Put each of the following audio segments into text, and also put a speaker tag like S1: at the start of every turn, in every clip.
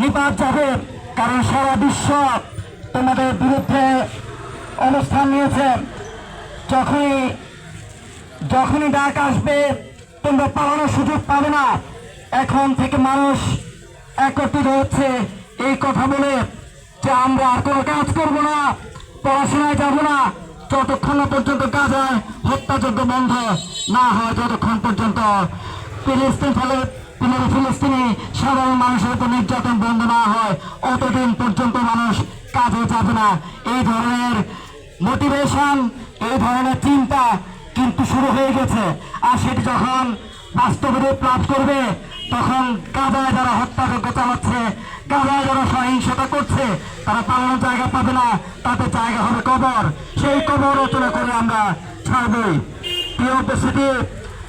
S1: নিপাত যাবে, কারণ সারা বিশ্ব তোমাদের বিরুদ্ধে অবস্থান নিয়েছে। যখনই যখনই ডাক আসবে, তোমরা পালানোর সুযোগ পাবে না। এখন থেকে মানুষ একত্রিত হচ্ছে এই কথা বলে যে আমরা আর কোনো কাজ করব না, পড়াশোনায় যাব না। যতক্ষণ না পর্যন্ত গাজায় হত্যাযজ্ঞ বন্ধ না হয় যতক্ষণ পর্যন্ত। ফিলিস্তিন ফলে ফিলি- ফিলিস্তিনি সাধারণ মানুষের উপর নির্যাতন বন্ধ না হয়, অতদিন পর্যন্ত মানুষ কাজে যাবে না। এই ধরনের মোটিভেশন এই ধরনের চিন্তা কিন্তু শুরু হয়ে গেছে। আর সেটি যখন বাস্তবে লাভ করবে, তখন গাজায় যারা হত্যাযজ্ঞ চালাচ্ছে, গাজায় যারা সহিংসতা করছে, তারা পালানোর জায়গা পাবে না তাতে জায়গা হবে কবর। সেই কবর রচনা করে আমরা ছাড়বই। প্রিয় উপস্থিতি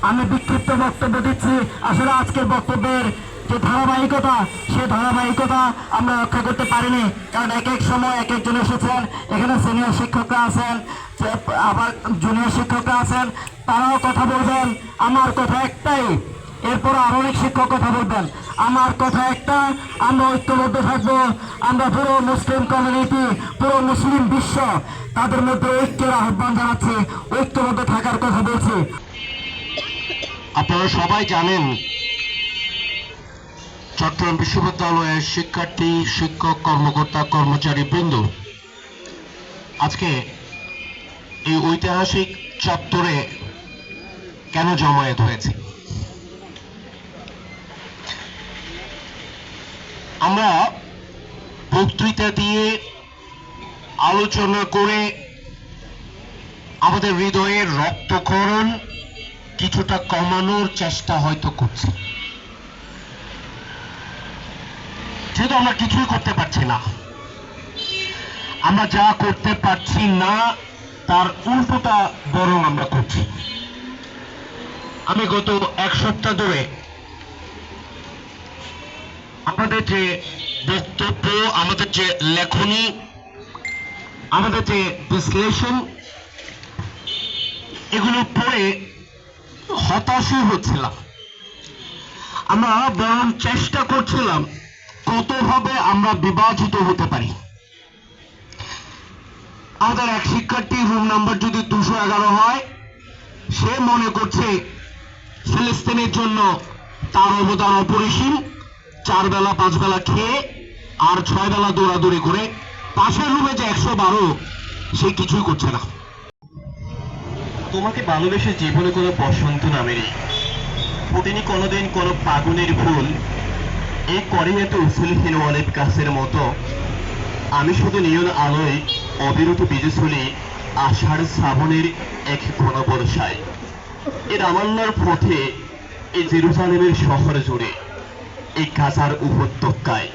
S1: আমি বিক্ষিপ্ত বক্তব্য দিচ্ছি। আসলে আজকের বক্তব্যের যে ধারাবাহিকতা, সে ধারাবাহিকতা আমরা রক্ষা করতে পারিনি। কারণ এক এক সময় এক একজন এসেছেন। এখানে সিনিয়র শিক্ষকরা আছেন আবার জুনিয়র শিক্ষকরা আছেন। তারাও কথা বলবেন। আমার কথা একটাই, এরপর আরও অনেক শিক্ষক কথা বলবেন। আমার কথা একটা, আমরা ঐক্যবদ্ধ থাকব। আমরা পুরো মুসলিম কমিউনিটি পুরো মুসলিম বিশ্ব, তাদের মধ্যে ঐক্যের আহ্বান জানাচ্ছি। ঐক্যবদ্ধ থাকার কথা বলছি।
S2: আপনারা সবাই জানেন, চট্টগ্রাম বিশ্ববিদ্যালয়ের শিক্ষার্থী, শিক্ষক, কর্মকর্তা, কর্মচারী বৃন্দ। আজকে এই ঐতিহাসিক চত্বরে কেন জমায়েত হয়েছে? আমরা বক্তৃতা দিয়ে আলোচনা করে আমাদের হৃদয়ের রক্তক্ষরণ কিছুটা কমানোর চেষ্টা হয়তো করছি। যেহেতু আমরা কিছুই করতে পারছি না, আমরা যা করতে পারছি না, তার উল্টোটা বরং আমরা করছি। আমি গত এক সপ্তাহ ধরে আমাদের যে বক্তব্য, আমাদের যে লেখনী, আমাদের যে বিশ্লেষণ, এগুলো পড়ে হতাশই হচ্ছিলাম। আমরা বরং চেষ্টা করছিলাম কতভাবে আমরা বিভাজিত হতে পারি। আমাদের এক শিক্ষার্থী রুম নাম্বার যদি দুশো এগারো হয়, সে মনে করছে ফিলিস্তিনের জন্য তার অবদান অপরিসীম। চার বেলা, পাঁচ বেলা খেয়ে আর ছয় বেলা দৌড়াদৌড়ি করে পাশের রুমে যে একশো বারো, সে কিছুই করছে না।
S3: তোমাকে ভালোবেসে জীবনে কোনো বসন্ত নামেনি। ফুটেনি কোনোদিন কোনো পাগুনের ফুল এই করিয়ে তো উসুলহীন অনেক গাছের মতো আমি শুধু নিয়ন আলোয় অবিরত বিজুসুলি আষাঢ় শ্রাবণের এক ঘন বর্ষায়। এ রামান্নার পথে এই জেরুজালেমের শহর জুড়ে এই গাজার উপত্যকায়।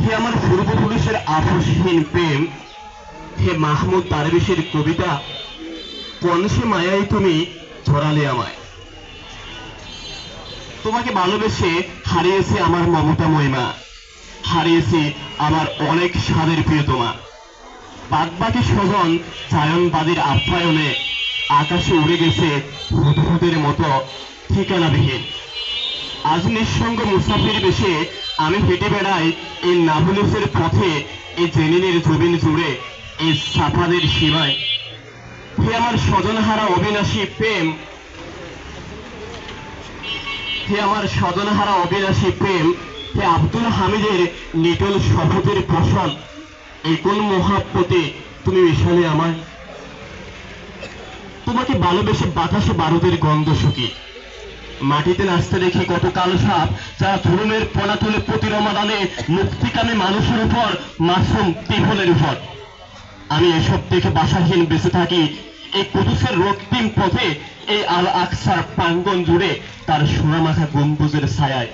S3: হে আমার পূর্বপুরুষের আপোষহীন প্রেম, হে মাহমুদ দারবেশের কবিতা পনসে মায়াই তুমি ধরালে আমায়। তোমাকে ভালোবেসে হারিয়েছি আমার মমতা মহিমা। হারিয়েছি আমার অনেক স্বাদের প্রিয়তমা। বাদবাকি স্বজন জায়নবাদীর আপ্যায়নে আকাশে উড়ে গেছে হুদহুদের মতো ঠিকানাবিহীন। আজ নিঃসঙ্গ মুসাফির বেশে আমি হেঁটে বেড়াই এই নাভুলিসের পথে, এই জেনিনের জমিন জুড়ে, এই সাফাদের সীমায়। হে আমার স্বজনহারা অবিনাশী প্রেম। হে আমার স্বজনহারা অবিনাশী প্রেম, হে আব্দুল হামিদের নিটল শপথের ফসল এই কোন মহাপতে তুমি মিশালে আমায়? তোমাকে ভালোবেসে বাতাসে বারুদের গন্ধ শুকি। মাটিতে নাচতে দেখি কত কালো সাপ যারা ধরুমের পনা তুলে প্রতি রমাদানে মুক্তিকামী মানুষের উপর মাসুম টিফলের উপর। আমি এসব দেখে বাসাহীন বেঁচে থাকি এই কুদুসের রক্তিম পথে এই আল আকসার প্রাঙ্গন জুড়ে তার সোনামাখা গম্বুজের ছায়ায়